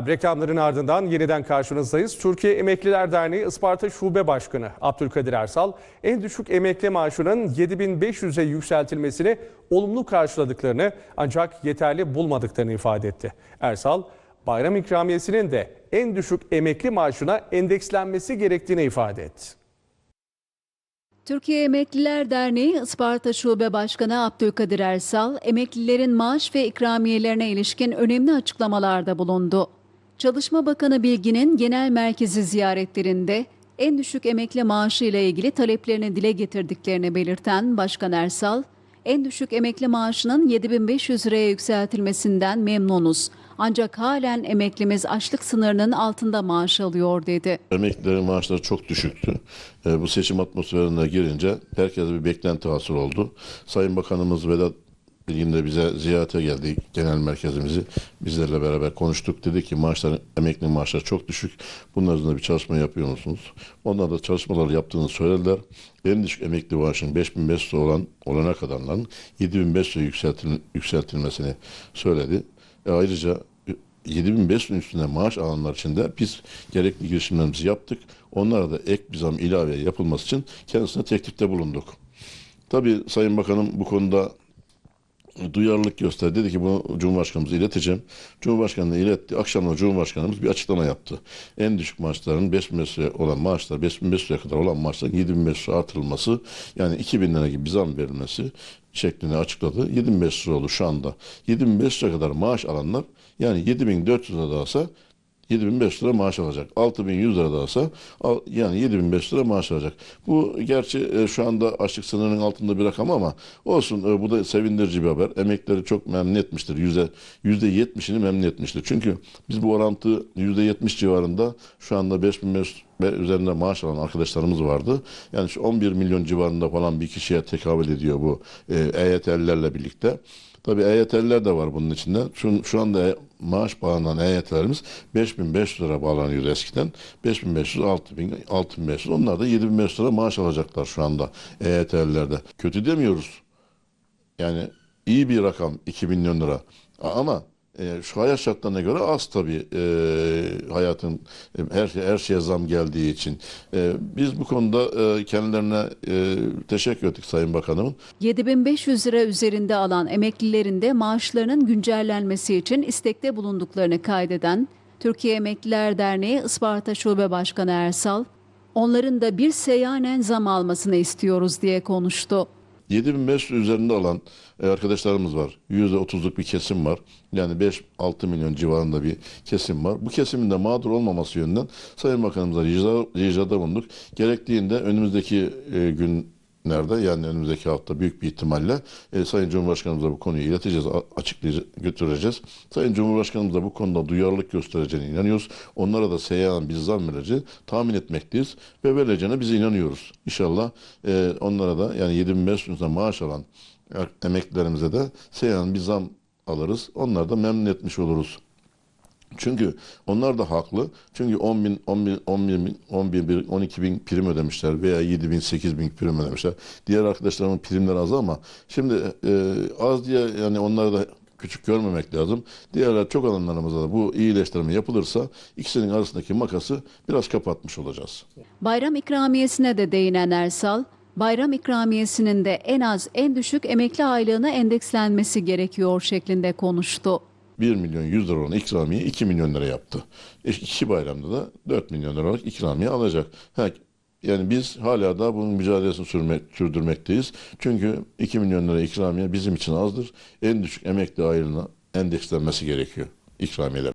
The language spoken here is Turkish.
Reklamların ardından yeniden karşınızdayız. Türkiye Emekliler Derneği Isparta Şube Başkanı Abdülkadir Ersal, en düşük emekli maaşının 7500'e yükseltilmesini olumlu karşıladıklarını ancak yeterli bulmadıklarını ifade etti. Ersal, bayram ikramiyesinin de en düşük emekli maaşına endekslenmesi gerektiğini ifade etti. Türkiye Emekliler Derneği Isparta Şube Başkanı Abdülkadir Ersal, emeklilerin maaş ve ikramiyelerine ilişkin önemli açıklamalarda bulundu. Çalışma Bakanı Bilgin'in genel merkezi ziyaretlerinde en düşük emekli maaşı ile ilgili taleplerini dile getirdiklerini belirten Başkan Ersal, en düşük emekli maaşının 7500 liraya yükseltilmesinden memnunuz. Ancak halen emeklimiz açlık sınırının altında maaş alıyor dedi. Emeklilerin maaşları çok düşüktü. E, bu seçim atmosferine girince herkese bir beklenti hasıl oldu. Sayın Bakanımız Vedat De bize ziyarete geldi genel merkezimizi. Bizlerle beraber konuştuk. Dedi ki maaşların, emekli maaşları çok düşük. Bunlar üzerinde bir çalışma yapıyor musunuz? Onlar da çalışmalar yaptığını söylediler. En düşük emekli maaşının 5500 olan olana kadarların 7500'e yükseltil, yükseltilmesini söyledi. E, ayrıca 7500'ün üstünde maaş alanlar için de biz gerekli girişimlerimizi yaptık. Onlara da ek bir zam ilave yapılması için kendisine teklifte bulunduk. Tabii Sayın Bakanım bu konuda duyarlılık gösterdi. Dedi ki bunu Cumhurbaşkanımıza ileteceğim. Cumhurbaşkanına iletti. Akşamda Cumhurbaşkanımız bir açıklama yaptı. En düşük maaşların 5500 liraya olan maaşlar 5500 liraya kadar olan maaşların 7500 liraya artırılması yani 2000 lira gibi bir zam verilmesi şeklinde açıkladı. 7500 lira oldu şu anda. 7500 lira kadar maaş alanlar yani 7400 lira da olsa 7500 lira maaş alacak. 6100 lira da olsa al- yani 7500 lira maaş alacak. Bu gerçi e, şu anda açlık sınırının altında bir rakam ama olsun e, bu da sevindirici bir haber. Emekleri çok memnun etmiştir. Yüzde 70'ini memnun etmiştir. Çünkü biz bu orantı %70 civarında şu anda 5500 ve üzerinde maaş alan arkadaşlarımız vardı. Yani şu 11 milyon civarında falan bir kişiye tekabül ediyor bu e, EYT'lilerle birlikte. Tabii EYT'liler de var bunun içinde. Şu, şu anda e- maaş bağlanan EYT'lerimiz 5500 lira bağlanıyor eskiden. 5500, 6000, 6500. Onlar da 7500 lira maaş alacaklar şu anda EYT'lilerde. Kötü demiyoruz. Yani iyi bir rakam 2 milyon lira. Ama e, şu hayat şartlarına göre az tabii e, hayatın e, her şey her şeye zam geldiği için. E, biz bu konuda e, kendilerine e, teşekkür ettik Sayın Bakanımın. 7500 lira üzerinde alan emeklilerin de maaşlarının güncellenmesi için istekte bulunduklarını kaydeden Türkiye Emekliler Derneği Isparta Şube Başkanı Ersal, onların da bir seyyanen zam almasını istiyoruz diye konuştu. 7500 üzerinde alan e, arkadaşlarımız var. %30'luk bir kesim var. Yani 5-6 milyon civarında bir kesim var. Bu kesimin de mağdur olmaması yönünden Sayın Bakanımıza rica, ricada bulunduk. Gerektiğinde önümüzdeki e, günlerde yani önümüzdeki hafta büyük bir ihtimalle e, Sayın Cumhurbaşkanımıza bu konuyu ileteceğiz, açıklayacağız, götüreceğiz. Sayın Cumhurbaşkanımız da bu konuda duyarlılık göstereceğine inanıyoruz. Onlara da seyyanen bir zam vereceği tahmin etmekteyiz ve vereceğine biz inanıyoruz. İnşallah e, onlara da yani 7500 lira maaş alan emeklilerimize de seyyanen bir zam alırız. Onları da memnun etmiş oluruz. Çünkü onlar da haklı. Çünkü 10 bin, 10 bin, 11 bin, 11 bin, 12 bin prim ödemişler veya 7 bin, 8 bin prim ödemişler. Diğer arkadaşlarımın primleri az ama şimdi e, az diye yani onları da küçük görmemek lazım. Diğerler çok alanlarımızda da bu iyileştirme yapılırsa ikisinin arasındaki makası biraz kapatmış olacağız. Bayram ikramiyesine de değinen Ersal, bayram ikramiyesinin de en az en düşük emekli aylığına endekslenmesi gerekiyor şeklinde konuştu. 1 milyon 100 lira olan ikramiye 2 milyon lira yaptı. E, iki bayramda da 4 milyon liralık ikramiye alacak. Ha, yani biz hala da bunun mücadelesini sürmek, sürdürmekteyiz. Çünkü 2 milyon lira ikramiye bizim için azdır. En düşük emekli aylığına endekslenmesi gerekiyor ikramiyeler.